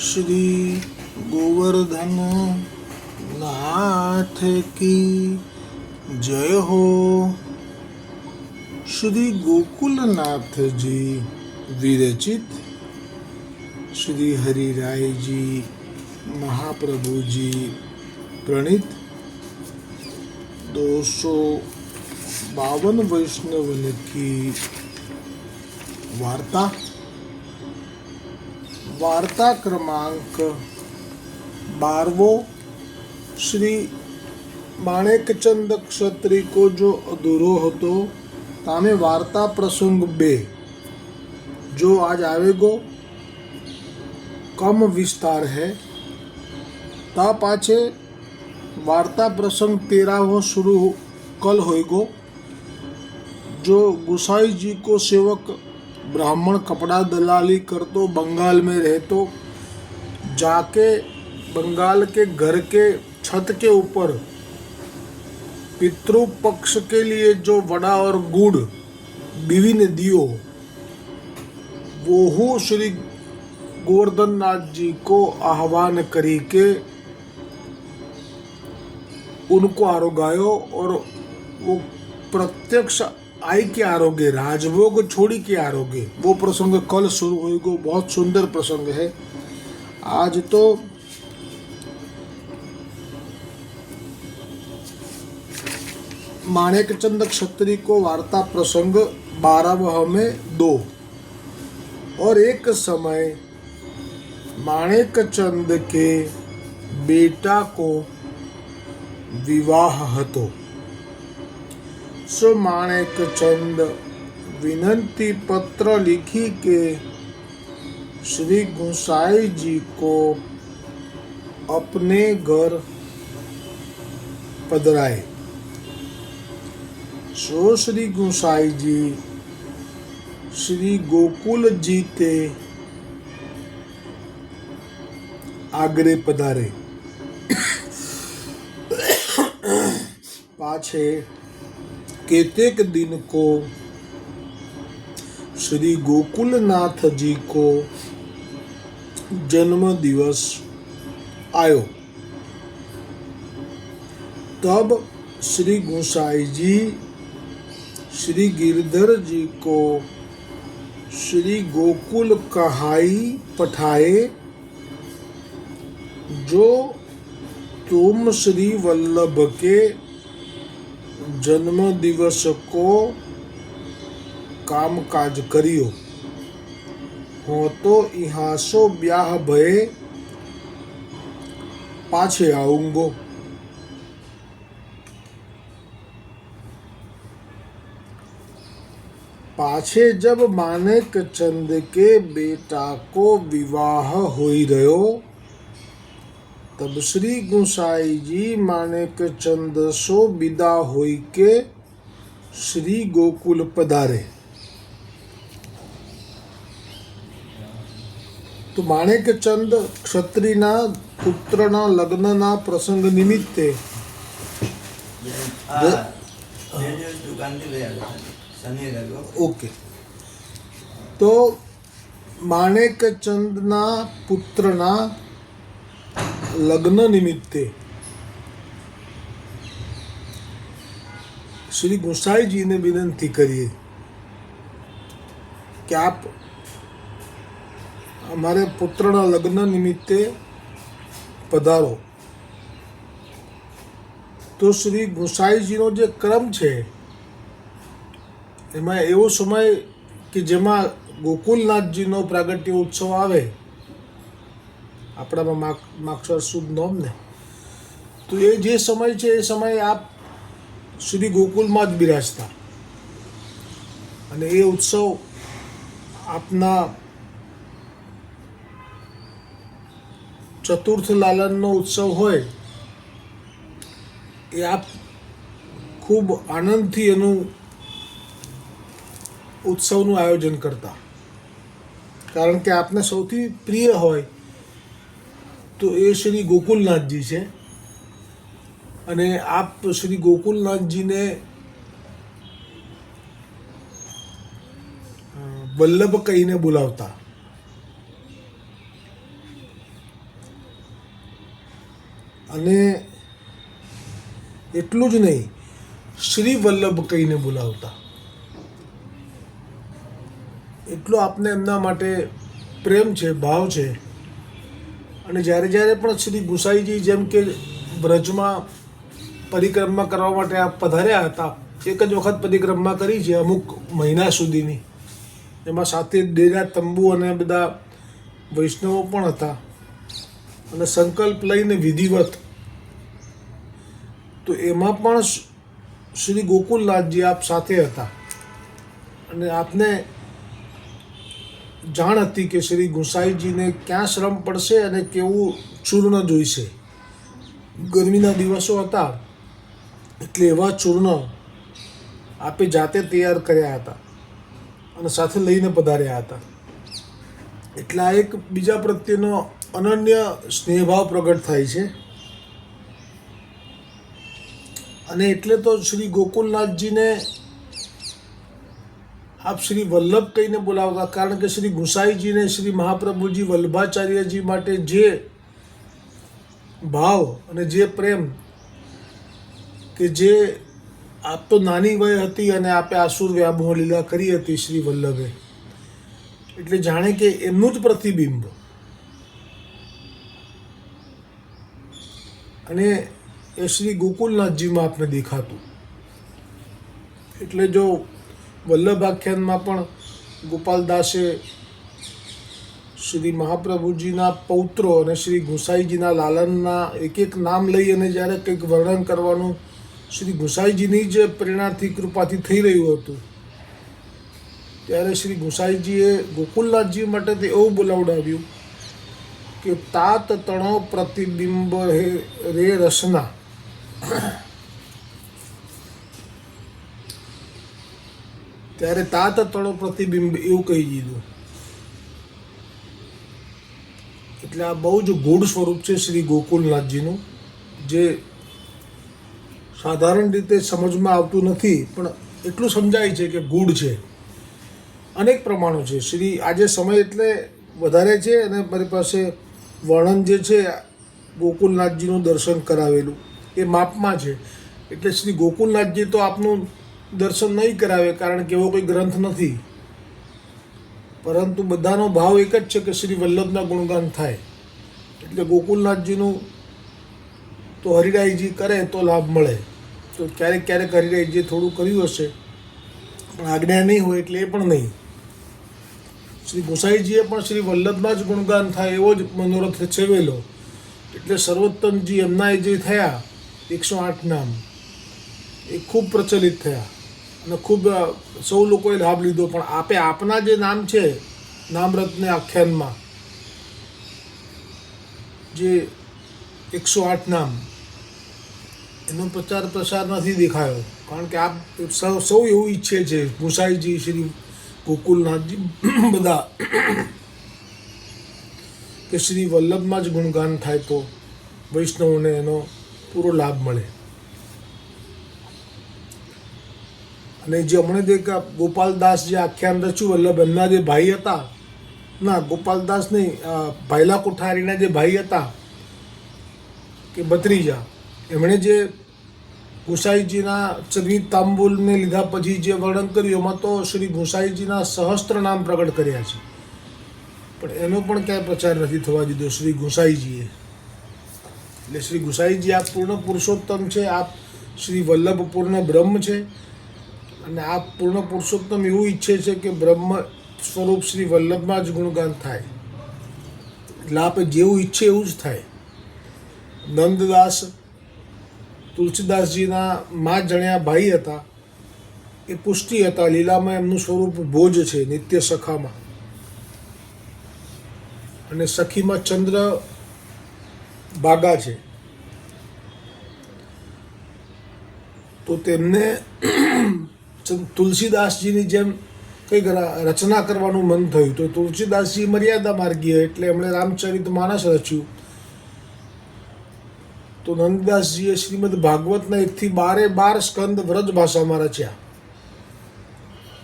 શ્રી ગોવર્ધન નાથ કી જય હો શ્રી ગોકુલનાથજી વિરચિત શ્રી હરિરાયજી મહાપ્રભુજી પ્રણીત दो सौ बावन वैष्णवन की वार्ता વાર્તા ક્રમાંક બારવો શ્રી માણેકચંદ ક્ષત્રિકો જો અધૂરો હતો. તામે વાર્તા પ્રસંગ બે. જો આજ આવેગો, કમ વિસ્તાર હૈ. તા પાછે વાર્તા પ્રસંગ તેરાવો શરૂ કલ હોઈગો. જો ગુસાઈજી કો સેવક ब्राह्मण कपड़ा दलाली कर करतो बंगाल में रहतो जाके बंगाल के घर के छत के ऊपर पितृ पक्ष के लिए जो वड़ा और गुड़ बीवी ने दियो वो हो श्री गोवर्धन नाथ जी को आह्वान करी के उनको आरोगायो और वो प्रत्यक्ष आई के आरोगे राजभोग छोड़ी के आरोगे वो प्रसंग कल शुरू होएगो बहुत सुंदर प्रसंग है आज तो माणेकचंद क्षत्रिय को वार्ता प्रसंग बारहवह में दो और एक समय माणेकचंद के बेटा को વિવાહ હતો સો માણેક ચંદ विनंती पत्र लिखी के श्री गोसाई जी को अपने घर पधराए सो श्री गोसाई जी श्री गोकुल जी ते आगरे पधारे पाछे केतेक दिन को श्री गोकुलनाथ जी को जन्म दिवस आयो? तब श्री गोसाई जी, श्री गिरधर जी को श्री गोकुल कहाई पठाए, जो तुम श्री वल्लभ के जन्म दिवस को काम काज करियो हो तो यहाँ ब्याह भय पाछे आऊंगो। पाछे जब मानक चंद के बेटा को विवाह हो रहो तब श्री गुसाई जी मानेक चंद सो विदा होई के શ્રી ગોકુલ પધારે તો માણેકચંદ ક્ષત્રિયના પુત્રના લગ્નના પ્રસંગ નિમિત્તે હા બે દિવસ દુકાનથી લઈ આવ્યો શનિ રવિ ઓકે તો માણેકચંદના પુત્રના લગ્ન નિમિત્તે શ્રી ગુસાઈજીને વિનંતી કરીએ કે આપ અમારે પુત્રના લગ્ન નિમિત્તે પધારો. તો શ્રી ગુસાઈજીનો જે ક્રમ છે, એમાં એવો સમય કે જેમાં ગોકુલનાથજીનો પ્રાગટ્ય ઉત્સવ આવે આપણામાં માક્ષર શુદ્ધ નોમ ને. તો એ જે સમય છે, એ સમયે આપ શ્રી ગોકુલમાં જ બિરાજતા. અને એ ઉત્સવ આપના ચતુર્થ લાલનનો ઉત્સવ હોય, એ આપ ખૂબ આનંદથી એનું ઉત્સવનું આયોજન કરતા. કારણ કે આપને સૌથી પ્રિય હોય તો એ શ્રી ગોકુલનાથજી છે. અને આપ શ્રી ગોકુલનાથજીને વલ્લભ કહીને બોલાવતા. અને એટલું જ નહીં, શ્રી વલ્લભ કહીને બોલાવતા. એટલો આપને એમના માટે પ્રેમ છે, ભાવ છે. અને જ્યારે જ્યારે પણ શ્રી ગુસાઈજી જેમ કે બ્રજમાં પરિક્રમા કરવા માટે આ પધાર્યા હતા, એક જ વખત પરિક્રમા કરી છે અમુક મહિના સુધીની. એમાં સાથે ડેરા તંબુ અને બધા વૈષ્ણવો પણ હતા. અને સંકલ્પ લઈને વિધિવત. તો એમાં પણ શ્રી ગોકુલનાથજી આપ સાથે હતા. અને આપને જાણ હતી કે શ્રી ગોસાઈજીને ક્યાં શ્રમ પડશે અને કેવું ચૂર્ણ જોઈશે? ગરમીના દિવસો હતા એટલે એવા ચૂર્ણ આપે જાતે તૈયાર કર્યા હતા અને સાથે લઈને પધાર્યા હતા. એટલે આ એક બીજા પ્રત્યેનો અનન્ય સ્નેહભાવ પ્રગટ થાય છે. અને એટલે તો શ્રી ગોકુલનાથજીને આપ શ્રી વલ્લભ કહીને બોલાવતા. કારણ કે શ્રી ગુસાઈજીને શ્રી મહાપ્રભુજી વલ્લભાચાર્યજી માટે જે ભાવ અને જે પ્રેમ કે જે આપ તો નાની વય હતી અને આપે આસુર વ્યામોહ લીલા કરી હતી શ્રી વલ્લભે. એટલે જાણે કે એમનું જ પ્રતિબિંબ. અને એ શ્રી ગોકુલનાથજીમાં આપને દેખાતું. એટલે જો વલ્લભ આખ્યાનમાં પણ ગોપાલદાસે શ્રી મહાપ્રભુજીના પૌત્રો અને શ્રી ગુસાઈજીના લાલનના એક એક નામ લઈ અને જ્યારે કંઈક વર્ણન કરવાનું શ્રી ગુસાઈજીની જ પ્રેરણાથી, કૃપાથી થઈ રહ્યું હતું. ત્યારે શ્રી ગુસાઈજીએ ગોકુલનાથજી માટે તે એવું બોલાવડાવ્યું કે, તાત તણો પ્રતિબિંબ હે રે રસના. ત્યારે તાત તણો પ્રતિબિંબ એવું કહી દીધું. એટલે આ બહુ જ ગૂઢ સ્વરૂપ છે શ્રી ગોકુલનાથજીનું, જે સાધારણ રીતે સમજમાં આવતું નથી, પણ એટલું સમજાય છે કે ગૂઢ છે. અનેક પ્રમાણો છે. શ્રી આજે સમય એટલે વધારે છે અને મારી પાસે વર્ણન જે છે, ગોકુલનાથજીનું દર્શન કરાવેલું, એ માપમાં છે. એટલે શ્રી ગોકુલનાથજી તો આપનું દર્શન નહીં કરાવે કારણ કે એવો કોઈ ગ્રંથ નથી. પરંતુ બધાનો ભાવ એક જ છે કે શ્રી વલ્લભના ગુણગાન થાય. એટલે ગોકુલનાથજીનું તો હરિરાયજી કરે તો લાભ મળે. તો ક્યારેક ક્યારેક હરિરાયજીએ થોડું કર્યું હશે, પણ આજ્ઞા નહીં હોય એટલે એ પણ નહીં. શ્રી ગોસાઈજીએ પણ શ્રી વલ્લભના જ ગુણગાન થાય એવો જ મનોરથ છેવેલો એટલે સર્વોત્તમજી એમના જે થયા, એકસો આઠ નામ, એ ખૂબ પ્રચલિત થયા. અને ખૂબ સૌ લોકોએ લાભ લીધો, પણ આપે, આપના જે નામ છે, નામરત્ન આખ્યાનમાં જે એકસો આઠ નામ, એનો પ્રચાર પ્રસાર નથી દેખાયો. કારણ કે આપ સૌ એવું ઈચ્છે છે ગુસાઈજી શ્રી ગોકુલનાથજી, બધા, કે શ્રી વલ્લભમાં જ ગુણગાન થાય તો વૈષ્ણવને એનો પૂરો લાભ મળે. અને જે હમણાં જે ગોપાલદાસ જે આખ્યાન રચ્યું વલ્લભ એમના જે ભાઈ હતા, ના ગોપાલદાસ નહીં ભાઈલા કોઠારીના જે ભાઈ હતા, કે ભત્રીજા, એમણે જે ગુસાઈજીના ચરવી તાંબુલને લીધા પછી જે વર્ણન કર્યું, એમાં તો શ્રી ગુસાઈજીના સહસ્ત્ર નામ પ્રગટ કર્યા છે. પણ એનો પણ ક્યાંય પ્રચાર નથી થવા દીધો શ્રી ગુસાઈજીએ. એટલે શ્રી ગુસાઈજી આપ પૂર્ણ પુરુષોત્તમ છે આપ શ્રી વલ્લભ પૂર્ણ બ્રહ્મ છે અને આ પૂર્ણ પુરુષોત્તમ એવું ઈચ્છે છે કે બ્રહ્મ સ્વરૂપ શ્રી વલ્લભમાં જ ગુણગાન થાય. એટલે આપણે જેવું ઈચ્છે એવું જ થાય. નંદદાસ, તુલસીદાસજીના મા જણ્યા ભાઈ હતા. એ પુષ્ટિ હતા, લીલામાં એમનું સ્વરૂપ ભોજ છે, નિત્ય સખામાં. અને સખીમાં ચંદ્ર બાગા છે. તો તેમને તુલસીદાસજીની જેમ કંઈક રચના કરવાનું મન થયું. તો તુલસીદાસજી મર્યાદા માર્ગીય એટલે એમણે રામચરિત માનસ રચ્યું. તો નંદદાસજીએ શ્રીમદ ભાગવતના એકથી બારે બાર સ્કંદ વ્રજ ભાષામાં રચ્યા.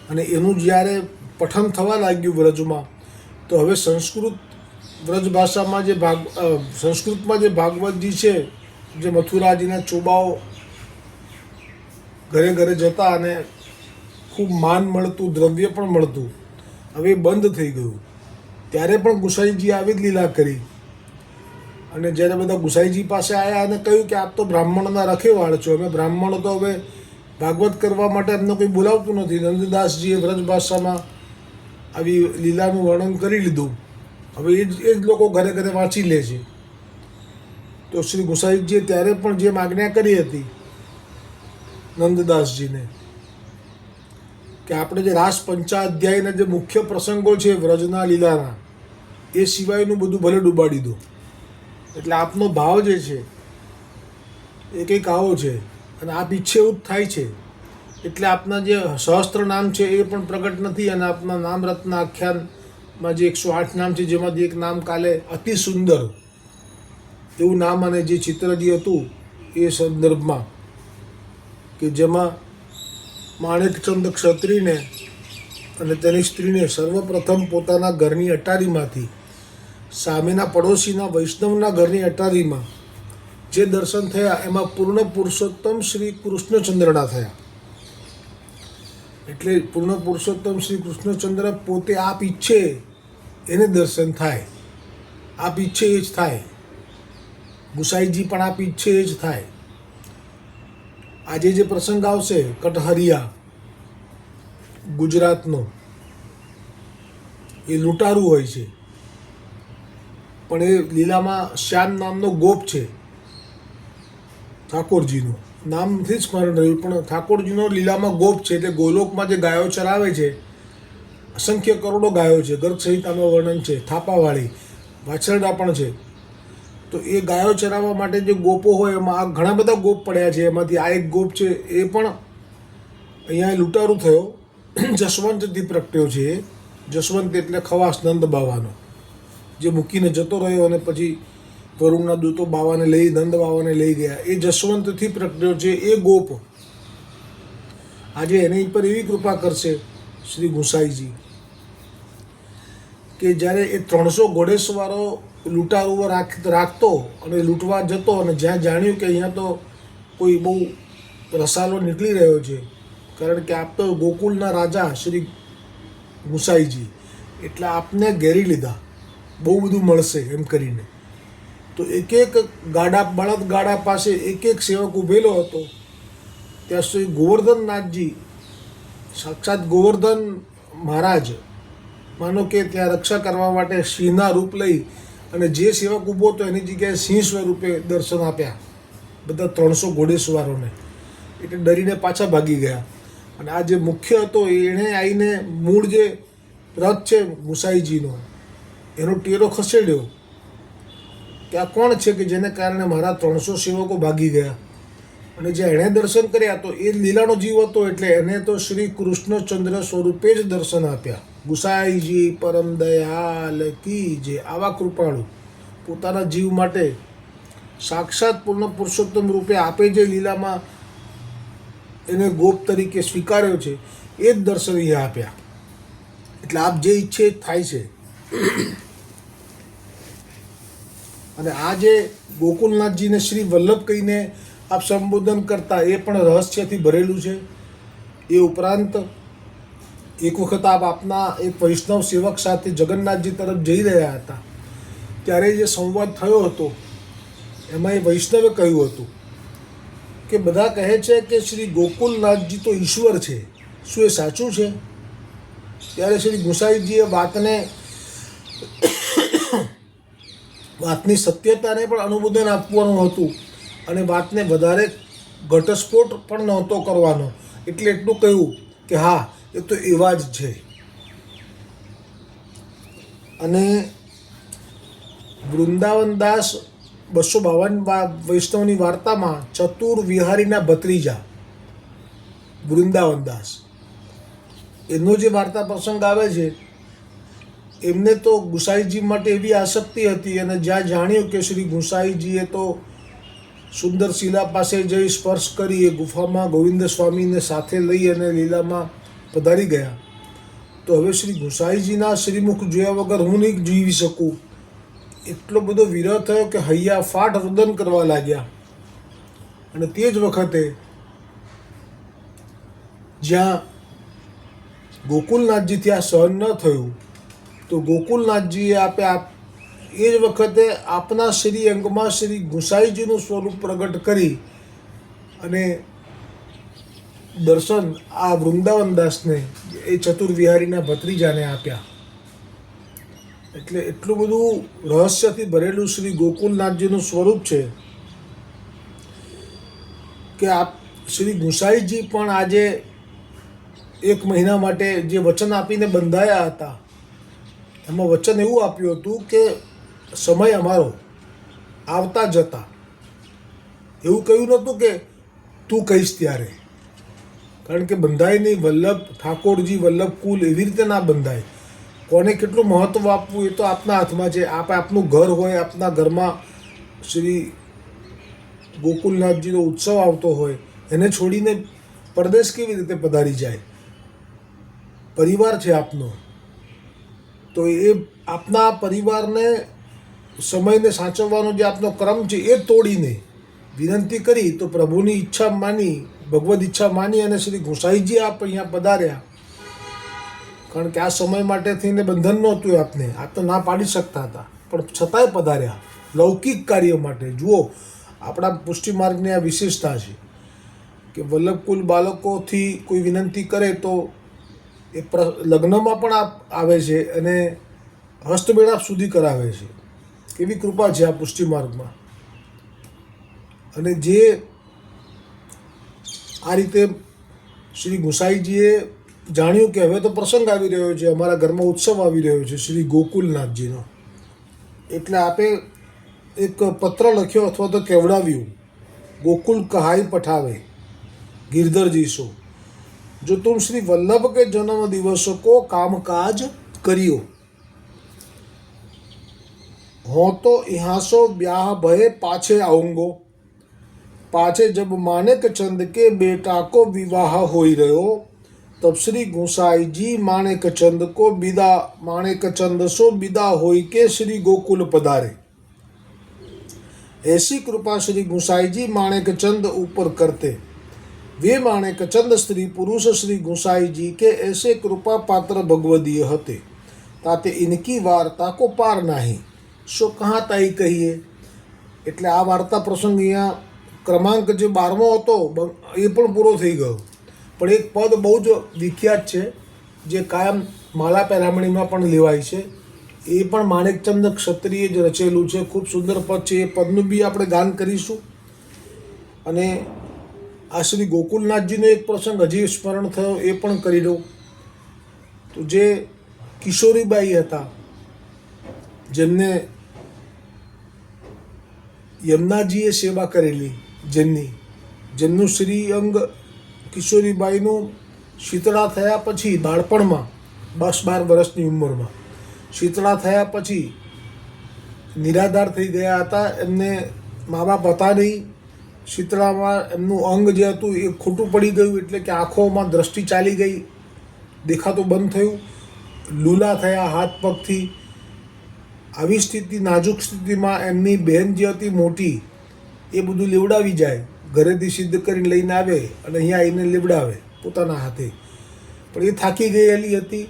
અને એનું જ્યારે પઠન થવા લાગ્યું વ્રજમાં, તો હવે સંસ્કૃત વ્રજ ભાષામાં જે ભાગ સંસ્કૃતમાં જે ભાગવતજી છે, જે મથુરાજીના ચોબાઓ ઘરે ઘરે જતા અને ખૂબ માન મળતું, દ્રવ્ય પણ મળતું. હવે બંધ થઈ ગયું. ત્યારે પણ ગુસાઈજી આવી જ લીલા કરી. અને જ્યારે બધા ગુસાઈજી પાસે આવ્યા અને કહ્યું કે આપ તો બ્રાહ્મણના રખેવાળ છો, અમે બ્રાહ્મણો તો હવે ભાગવત કરવા માટે એમને કોઈ બોલાવતું નથી. નંદદાસજીએ વ્રજ ભાષામાં આવી લીલાનું વર્ણન કરી લીધું. હવે એ જ એ જ લોકો ઘરે ઘરે વાંચી લે છે. તો શ્રી ગુસાઈજીએ ત્યારે પણ જે આજ્ઞા કરી હતી નંદદાસજીને કે આપણે જે રાસ પંચાધ્યાયના જે મુખ્ય પ્રસંગો છે વ્રજના લીલાના, એ સિવાયનું બધું ભલે ડૂબાડી દો. એટલે આપનો ભાવ જે છે, એ કંઈક આવો છે અને આપ ઈચ્છે એવું થાય છે. એટલે આપના જે સહસ્ત્ર નામ છે એ પણ પ્રગટ નથી અને આપના નામ રત્ન આખ્યાનમાં જે એકસો આઠ નામ છે, જેમાંથી એક નામ કાલે અતિ સુંદર એવું નામ અને જે ચિત્ર હતું એ સંદર્ભમાં કે જેમાં માણેકચંદ ક્ષત્રિને અને તેની સ્ત્રીને સર્વપ્રથમ પોતાના ઘરની અટારીમાંથી, સામેના પડોશીના વૈષ્ણવના ઘરની અટારીમાં, જે દર્શન થયા, એમાં પૂર્ણ પુરુષોત્તમ શ્રી કૃષ્ણચંદ્રના થયા. એટલે પૂર્ણ પુરુષોત્તમ શ્રી કૃષ્ણચંદ્ર પોતે આપ ઈચ્છે એને દર્શન થાય. આપ ઈચ્છે એ જ થાય. ગુસાઈજી પણ આપ ઈચ્છે એ જ થાય. આજે જે પ્રસંગ આવશે, કટહરિયા, ગુજરાતનો, એ લૂંટારું હોય છે. પણ એ લીલામાં શ્યામ નામનો ગોપ છે, ઠાકોરજીનું. નામથી જ સ્મરણ રહ્યું, પણ ઠાકોરજીનો લીલામાં ગોપ છે, એટલે ગોલોકમાં જે ગાયો ચરાવે છે, અસંખ્ય કરોડો ગાયો છે ગર્ગ સંહિતાનું વર્ણન છે, થાપાવાળી, વાછરડા પણ છે. તો એ ગાયો ચરાવવા માટે જે ગોપો હોય એમાં આ ઘણા બધા ગોપ પડ્યા છે. એમાંથી આ એક ગોપ છે, એ પણ અહીંયા લૂંટારું થયો. જસવંતથી પ્રગટ્યો છે એ. જસવંત એટલે ખવાસ નંદ બાવાનો. જે મૂકીને જતો રહ્યો અને પછી વરુણના દૂતો બાવાને લઈ, નંદ બાવાને લઈ ગયા. એ જસવંતથી પ્રગટ્યો છે એ ગોપ. આજે એની પર એવી કૃપા કરશે શ્રી ગુસાઈજી. કે જ્યારે એ ત્રણસો ઘોડેસવારો લૂંટારુઓ રાખ, રાખતો અને લૂંટવા જતો અને જ્યાં જાણ્યું કે અહીંયા તો કોઈ બહુ રસાલો નીકળી રહ્યો છે, કારણ કે આપ તો ગોકુલના રાજા શ્રી ગુસાઈજી, એટલે આપને ઘેરી લીધા, બહુ બધું મળશે એમ કરીને. તો એક એક ગાડા, બળદ ગાડા પાસે એક એક સેવક ઊભેલો હતો. ત્યાં શ્રી ગોવર્ધનનાથજી, સાક્ષાત ગોવર્ધન મહારાજ માનો કે ત્યાં રક્ષા કરવા માટે સિંહના રૂપ લઈ અને જે સેવક ઊભો હતો એની જગ્યાએ સિંહ સ્વરૂપે દર્શન આપ્યા. બધા ત્રણસો ઘોડેસવારોને એટલે ડરીને પાછા ભાગી ગયા. અને આ જે મુખ્ય હતો, એણે આવીને મૂળ જે રથ છે મુસાઈજીનો, એનો ટેરો ખસેડ્યો. કે આ કોણ છે કે જેને કારણે મારા ત્રણસો સેવકો ભાગી ગયા? અને જે એણે દર્શન કર્યા તો એ લીલાનો જીવ હતો, એટલે એને તો શ્રી કૃષ્ણચંદ્ર સ્વરૂપે જ દર્શન આપ્યા. ગુસાઈજી પરમ દયાલ કી જે. આવા કૃપાળુ પોતાના જીવ માટે સાક્ષાત પૂર્ણ પુરુષોત્તમ રૂપે આપે જે લીલામાં એને ગોપ તરીકે સ્વીકાર્યો છે, એ જ દર્શન આપ્યા. એટલે આપ જે ઈચ્છે થાય છે. અને આ જે ગોકુલનાથજીને શ્રી વલ્લભ કહીને આપ સંબોધન કરતા એ પણ રહસ્યથી ભરેલું છે. એ ઉપરાંત એક વખત આ આપના એક વૈષ્ણવ સેવક સાથે જગન્નાથજી તરફ જઈ રહ્યા હતા. ત્યારે જે સંવાદ થયો હતો, એમાં એ વૈષ્ણવે કહ્યું હતું કે બધા કહે છે કે શ્રી ગોકુલનાથજી તો ઈશ્વર છે. શું એ સાચું છે? ત્યારે શ્રી ગુસાઈજીએ વાતને વાતની સત્યતાને પણ અનુમોદન આપવાનું હતું અને વાતને વધારે ઘટસ્ફોટ પણ નહોતો કરવાનો. એટલે એટલું કહ્યું કે હા એ તો એવા જ છે. અને વૃંદાવન બસો બાવન વૈષ્ણવની વાર્તામાં ચતુર વિહારીના ભત્રીજા, વૃંદાવન એનો જે વાર્તા પ્રસંગ આવે છે, એમને તો ગુસાઈજી માટે એવી આસક્તિ હતી અને જ્યાં જાણ્યું કે શ્રી ગુસાઈજીએ તો સુંદર શિલા પાસે જઈ સ્પર્શ કરી એ ગુફામાં ગોવિંદ સ્વામીને સાથે લઈ અને લીલામાં પધારી ગયા. તો હવે શ્રી ગુસાઈજીના શ્રીમુખ જોયા વગર હું નહીં જીવી શકું. એટલો બધો વિરહ થયો કે હૈયા ફાટ રુદન કરવા લાગ્યા. અને તે જ વખતે જ્યાં ગોકુલનાથજીથી આ સહન ન થયું, તો ગોકુલનાથજીએ આપે આપ, એ જ વખતે આપના શ્રી અંગમાં શ્રી ગુસાઈજીનું સ્વરૂપ પ્રગટ કરી અને દર્શન આ વૃંદાવન દાસને એ ચતુર્વિહારીના ભત્રીજાને આપ્યા. એટલે એટલું બધું રહસ્યથી ભરેલું શ્રી ગોકુલનાથજીનું સ્વરૂપ છે કે આપ શ્રી ગુસાઈજી પણ આજે એક મહિના માટે જે વચન આપીને બંધાયા હતા, એમાં વચન એવું આપ્યું હતું કે સમય અમારો આવતા જતા. એવું કહ્યું નહોતું કે તું કહીશ ત્યારે. કારણ કે બંધાય નહીં. વલ્લભ ઠાકોરજી, વલ્લભ કુલ એવી રીતે ના બંધાય. કોને કેટલું મહત્ત્વ આપવું એ તો આપના હાથમાં છે. આપ આપનું ઘર હોય, આપના ઘરમાં શ્રી ગોકુલનાથજીનો ઉત્સવ આવતો હોય, એને છોડીને પરદેશ કેવી રીતે પધારી જાય? પરિવાર છે આપનો. તો એ આપના પરિવારને સમયને સાચવવાનો જે આપનો ક્રમ છે એ તોડીને વિનંતી કરી તો પ્રભુની ઈચ્છા માની ભગવદ ઈચ્છા માની અને શ્રી ગોસાઈજી આપ અહીંયા પધાર્યા. કારણ કે આ સમય માટે થઈને બંધન નહોતું આપને. આ તો ના પાડી શકતા હતા. પણ છતાંય પધાર્યા. લૌકિક કાર્ય માટે. જુઓ, આપણા પુષ્ટિ માર્ગની આ વિશેષતા છે કે વલ્લભકુલ બાળકોથી કોઈ વિનંતી કરે તો એ પ્ર, લગ્નમાં પણ આવે છે અને હસ્તમેળાપ સુધી કરાવે છે. કેવી કૃપા છે આ પુષ્ટિ માર્ગમાં અને જે આ રીતે શ્રી ગુસાઈજીએ જાણ્યું કે હવે તો પ્રસંગ આવી રહ્યો છે અમારા ઘરમાં ઉત્સવ આવી રહ્યો છે શ્રી ગોકુલનાથજીનો એટલે આપે એક પત્ર લખ્યો અથવા તો કેવડાવ્યું ગોકુલ કહાઈ પઠાવે गिरधर सो जो तुम श्री वल्लभ के जन्म दिवस को कामकाज करियो हो तो यहाँ सो ब्याह भय पाछे आऊंगो पाछे जब माणिक चंद के बेटा को विवाह हो रहो तब श्री गोसाई जी माणिक चंद को विदा माणिक चंद सो विदा होई के श्री गोकुल पधारे ऐसी कृपा श्री गोसाई जी माणिक चंद ऊपर करते वे माणिक चंद स्त्री पुरुष श्री गोसाई जी के ऐसे कृपा पात्र भगवदीय हते ताते इनकी वार्ता को पार नहीं सो कहाँ ताई કહીએ એટલે આ વાર્તા પ્રસંગ અહીંયા ક્રમાંક જે બારમો હતો એ પણ પૂરો થઈ ગયો. પણ એક પદ બહુ જ વિખ્યાત છે, જે કાયમ માલા પેરામણીમાં પણ લેવાય છે. એ પણ માણેકચંદ ક્ષત્રિય જ રચેલું છે. ખૂબ સુંદર પદ છે. એ પદનું બી આપણે ગાન કરીશું. અને આ શ્રી ગોકુલનાથજીનો એક પ્રસંગ હજી સ્મરણ થયો, એ પણ કરી દઉં. તો જે કિશોરીબાઈ હતા, જેમને યમુનાજીએ સેવા કરેલી જેમની જેમનું શ્રી અંગ કિશોરીબાઈનું શીતળા થયા પછી બાળપણમાં, દસ બાર વર્ષની ઉંમરમાં. શીતળા થયા પછી નિરાધાર થઈ ગયા હતા. એમને મા બાપ હતા નહીં. શીતળામાં એમનું અંગ જે હતું એ ખોટું પડી ગયું એટલે કે આંખોમાં દ્રષ્ટિ ચાલી ગઈ. દેખાતું બંધ થયું. લૂલા થયા હાથ પગથી. આવી સ્થિતિ, નાજુક સ્થિતિમાં એમની બહેન જે હતી મોટી એ બધું લેવડાવી જાય. ઘરેથી સિદ્ધ કરીને લઈને આવે અને અહીંયા આવીને લેવડાવે પોતાના હાથે. પણ એ થાકી ગયેલી હતી.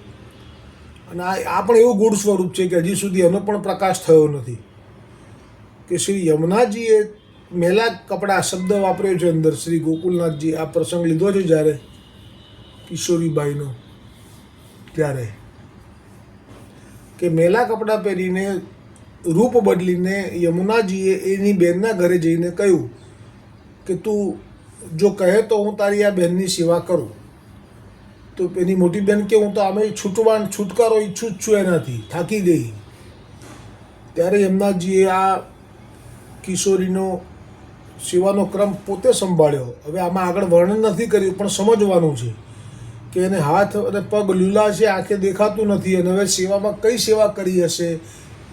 અને આ આ પણ એવું ગુણ સ્વરૂપ છે કે હજી સુધી એનો પણ પ્રકાશ થયો નથી. કે શ્રી યમુનાજીએ મેલા કપડા શબ્દ વાપર્યો છે અંદર. શ્રી ગોકુલનાથજી આ પ્રસંગ લીધો છે જ્યારે કિશોરીબાઈનો. ત્યારે કે મેલા કપડાં પહેરીને રૂપ બદલીને યમુનાજીએ એની બહેનના ઘરે જઈને કહ્યું કે તું જો કહે તો હું તારી આ બહેનની સેવા કરું. તો એની મોટી બહેન કે હું તો આમે છૂટવા છુટકારો ઈચ્છું જ છું એનાથી, થાકી ગઈ. ત્યારે યમુનાજીએ આ કિશોરીનો સેવાનો ક્રમ પોતે સંભાળ્યો. હવે આમાં આગળ વર્ણન નથી કર્યું, પણ સમજવાનું છે કે એને હાથ અને પગ લીલા છે, આંખે દેખાતું નથી, અને હવે સેવામાં કઈ સેવા કરી હશે?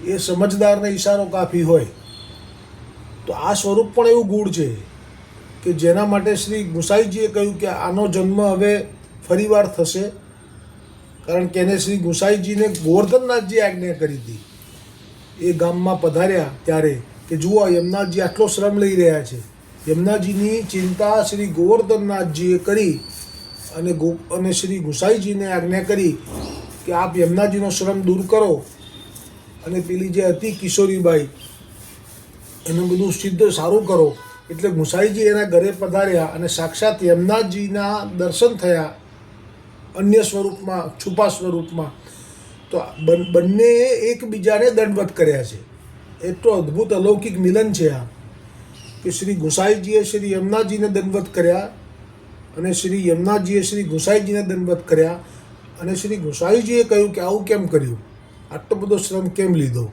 એ સમજદારને ઈશારો કાફી હોય, તો આ સ્વરૂપ પણ એવું ગૂઢ છે કે જેના માટે શ્રી ગુસાઈજીએ કહ્યું કે આનો જન્મ હવે ફરીવાર થશે, કારણ કે એને શ્રી ગુસાઈજીને ગોવર્ધનનાથજી આજ્ઞા કરી હતી. એ ગામમાં પધાર્યા ત્યારે કે જુઓ, યમનાથજી આટલો શ્રમ લઈ રહ્યા છે. યમનાથજીની ચિંતા શ્રી ગોવર્ધનનાથજીએ કરી અને ગો અને શ્રી ગુસાઈજીને આજ્ઞા કરી કે આપ યમનાજીનો શ્રમ દૂર કરો. અને પેલી જે હતી કિશોરીબાઈ, એનું બધું સિદ્ધ સારું કરો. એટલે મુસાઈજી એના ઘરે પધાર્યા અને સાક્ષાત યમનાથજીના દર્શન થયા અન્ય સ્વરૂપમાં, છુપા સ્વરૂપમાં. તો બન- એકબીજાને દંડવત કર્યા છે. એટલો અદ્ભુત અલૌકિક મિલન છે આ. કે શ્રી ગુસાઈજીએ શ્રી યમનાથજીને દંડવત કર્યા અને શ્રી યમનાથજીએ શ્રી ગુસાઈજીને દંડવત કર્યા અને શ્રી ગુસાઈજીએ કહ્યું કે આવું કેમ કર્યું? આટલો બધો શ્રમ કેમ લીધો?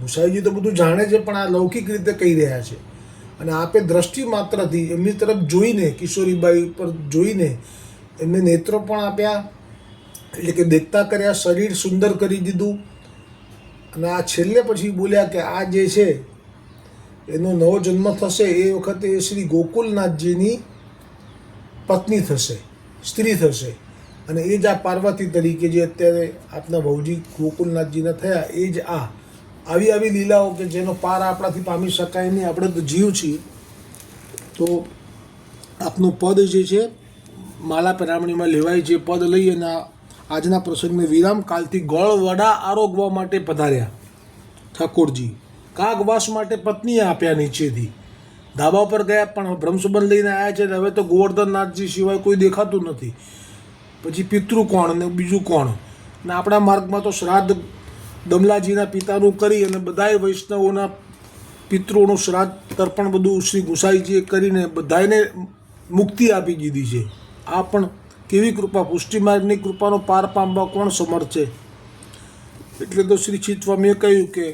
ગુસાઈજી તો બધું જાણે છે, પણ આ લૌકિક રીતે કહી રહ્યા છે. અને આપે દ્રષ્ટિ માત્રથી એમની તરફ જોઈને, કિશોરીબાઈ પર જોઈને એમને નેત્રો પણ આપ્યા. એટલે કે દેખતા કર્યા, શરીર સુંદર કરી દીધું. અને આ છેલ્લે પછી બોલ્યા કે આ જે છે, એનો નવો જન્મ થશે. એ વખતે એ શ્રી ગોકુલનાથજીની પત્ની થશે, સ્ત્રી થશે. અને એ જ આ પાર્વતી તરીકે જે અત્યારે આપના ભૌજી ગોકુલનાથજીના થયા, એ જ આ. આવી આવી લીલાઓ કે જેનો પાર આપણાથી પામી શકાય નહીં, આપણે તો જીવ છીએ. તો આપનું પદ જે છે, માલા પેરામણીમાં લેવાય છે પદ લઈ અને આજના પ્રસંગને વિરામ કાલથી ગોળ વડા આરોગવા માટે પધાર્યા. ઠાકોરજી કાગવાસ માટે પત્નીએ આપ્યા નીચેથી. ધાબા પર ગયા પણ બ્રહ્મસંબંધ લઈને આવ્યા છે હવે તો ગોવર્ધનનાથજી સિવાય કોઈ દેખાતું નથી. પછી પિતૃ કોણ અને બીજું કોણ? ને આપણા માર્ગમાં તો શ્રાદ્ધ દમલાજીના પિતાનું કરી અને બધાય વૈષ્ણવોના પિતૃઓનું શ્રાદ્ધ તર્પણ બધું શ્રી ગુસાઈજીએ કરીને બધાને મુક્તિ આપી દીધી છે. આ પણ કેવી કૃપા? પુષ્ટિ માર્ગની કૃપાનો પાર પામવા કોણ સમર્થ છે? એટલે તો શ્રી ચિત્વામીએ કહ્યું કે,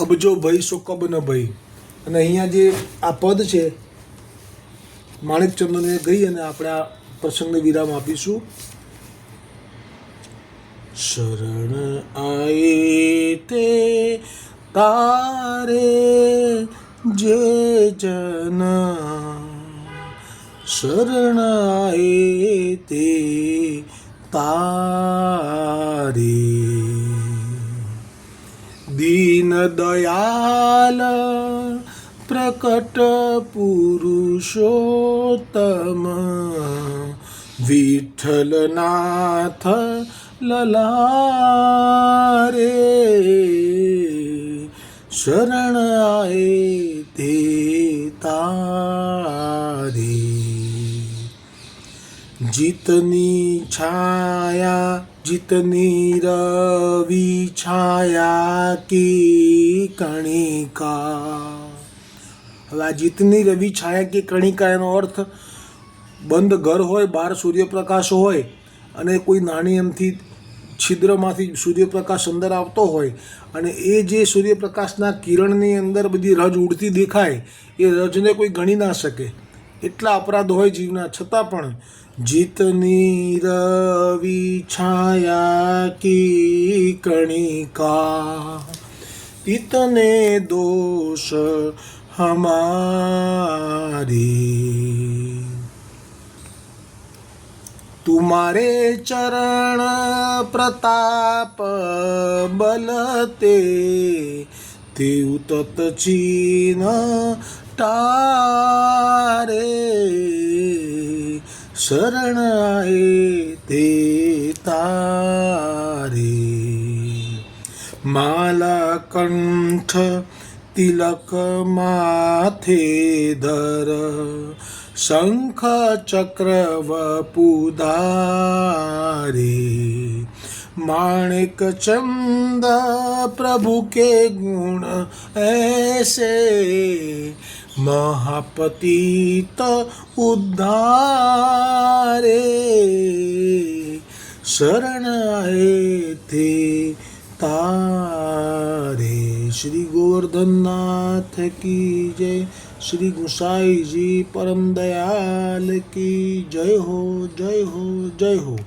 અબજો ભય સો કબ ન ભય અને અહીંયા જે આ પદ છે માણિકચંદ્રને ગઈ અને આપણે આ પ્રસંગને વિરામ આપીશું. શરણ આયે તે તારે જે જન શરણ આયે તે તારે. દીન દયાલ પ્રકટ પુરુષોત્તમ વિઠ્ઠલનાથ લલારે શરણ આય તે તારી. જીતની છાયા, જીતની રવિ છાયા કી કણિકા હવે આ જીતની રવિ છાયા કે કણિકા એનો અર્થ, બંધ ઘર હોય બહાર સૂર્યપ્રકાશ હોય અને કોઈ નાની એમથી છિદ્રમાંથી સૂર્યપ્રકાશ અંદર આવતો હોય અને એ જે સૂર્યપ્રકાશના કિરણની અંદર બધી રજ ઉડતી દેખાય, એ રજને કોઈ ગણી ના શકે. એટલા અપરાધ હોય જીવના. છતાં પણ જીતની રવિ છાયા કી કણિકા ઇતને દોષ हमारी। तुम्हारे चरण प्रताप बलते ते उतत चीन टारे शरण आहे ते तारे। माला कंठ तिलक माथे धर शंख व पुदारे माणिक चंद प्रभु के गुण ऐसे महापतीत उद्धारे शरण आए थे તારે શ્રી ગોવર્ધનનાથ કી જય, શ્રી ગુસાઈજી પરમ દયાલ કી જય હો જય હો જય હો.